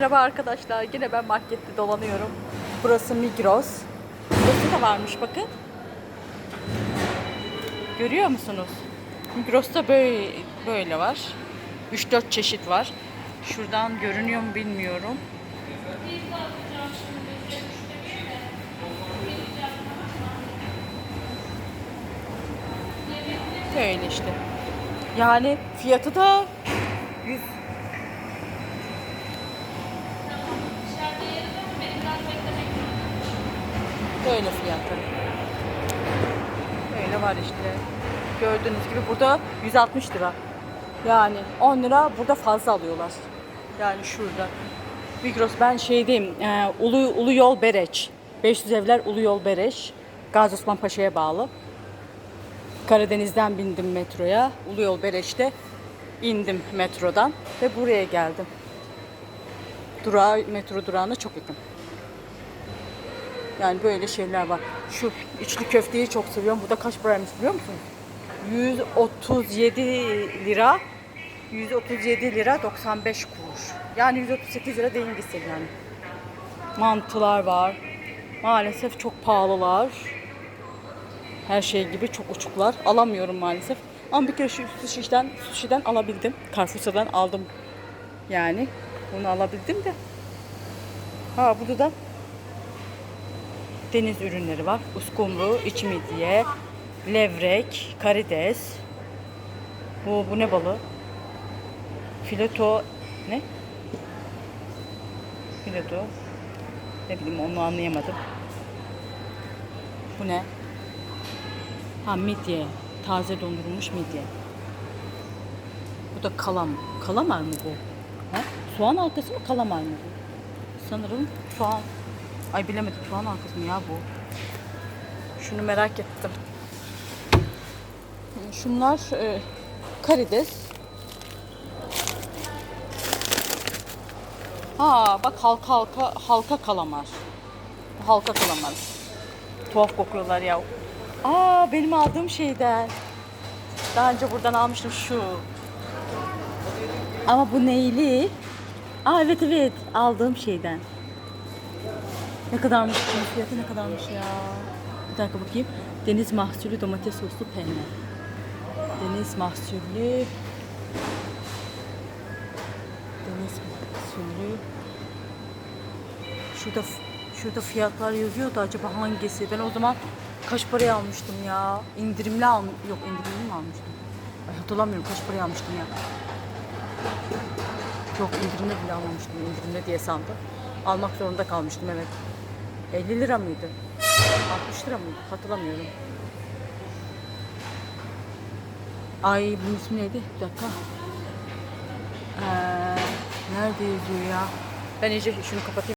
Merhaba arkadaşlar, yine ben markette dolanıyorum. Burası Migros. Burası da varmış bakın. Görüyor musunuz? Migros'ta böyle, böyle var. 3-4 çeşit var. Şuradan görünüyor mu bilmiyorum. Böyle işte. Yani fiyatı da 100 Böyle fiyatı. Böyle var işte. Gördüğünüz gibi burada 160 lira. Yani 10 lira burada fazla alıyorlar. Yani şurada. Migros ben şeydeyim. E, Ulu, Ulu Yol Bereç. 500 evler Ulu Yol Bereç. Gazi Osman Paşa'ya bağlı. Karadeniz'den bindim metroya. Ulu Yol Bereç'te indim metrodan ve buraya geldim. Durağı, metro durağına çok yakın. Yani böyle şeyler var. Şu içli köfteyi çok seviyorum. Bu da kaç paraymış biliyor musunuz? 137 lira. 137 lira 95 kuruş. Yani 138 lira değil yani. Mantılar var. Maalesef çok pahalılar. Her şey gibi çok uçuklar. Alamıyorum maalesef. Ama bir kere şu sushi'den, sushi'den alabildim. Carrefour'dan aldım. Yani bunu alabildim de. Ha burada da deniz ürünleri var. Uskumru, iç midye, levrek, karides. Bu, bu ne balığı? Fileto ne? Fileto. Ne bileyim onu anlayamadım. Bu ne? Ha midye. Taze dondurulmuş midye. Bu da kalam. Kalamar mı bu? Ha? Soğan halkası mı kalamar mı bu? Sanırım soğan. Ay bilemedim soğan halkası mı ya bu? Şunu merak ettim. Şunlar e, karides. Ha bak halka halka halka kalamar. Halka kalamar. Tuhaf kokuyorlar ya. Aa benim aldığım şeyden. Daha önce buradan almıştım şu. Ama bu neyli? Aa evet evet aldığım şeyden. Ne kadarmış bunun fiyatı ne kadarmış ya? Bir dakika bakayım. Deniz mahsulü domates soslu penne. Deniz mahsulü Deniz mahsulü Şurada şurada fiyatlar yazıyordu acaba hangisi? Ben o zaman kaç paraya almıştım ya? İndirimli al yok indirimli mi almıştım? Ay, hatırlamıyorum kaç paraya almıştım ya. Yok indirimli bile almamıştım. indirimli diye sandım. Almak zorunda kalmıştım evet. 50 lira mıydı? 60 lira mıydı? Hatırlamıyorum. Ay bunun ismi neydi? Bir dakika. Ee, nerede yazıyor ya? Ben iyice şunu kapatayım.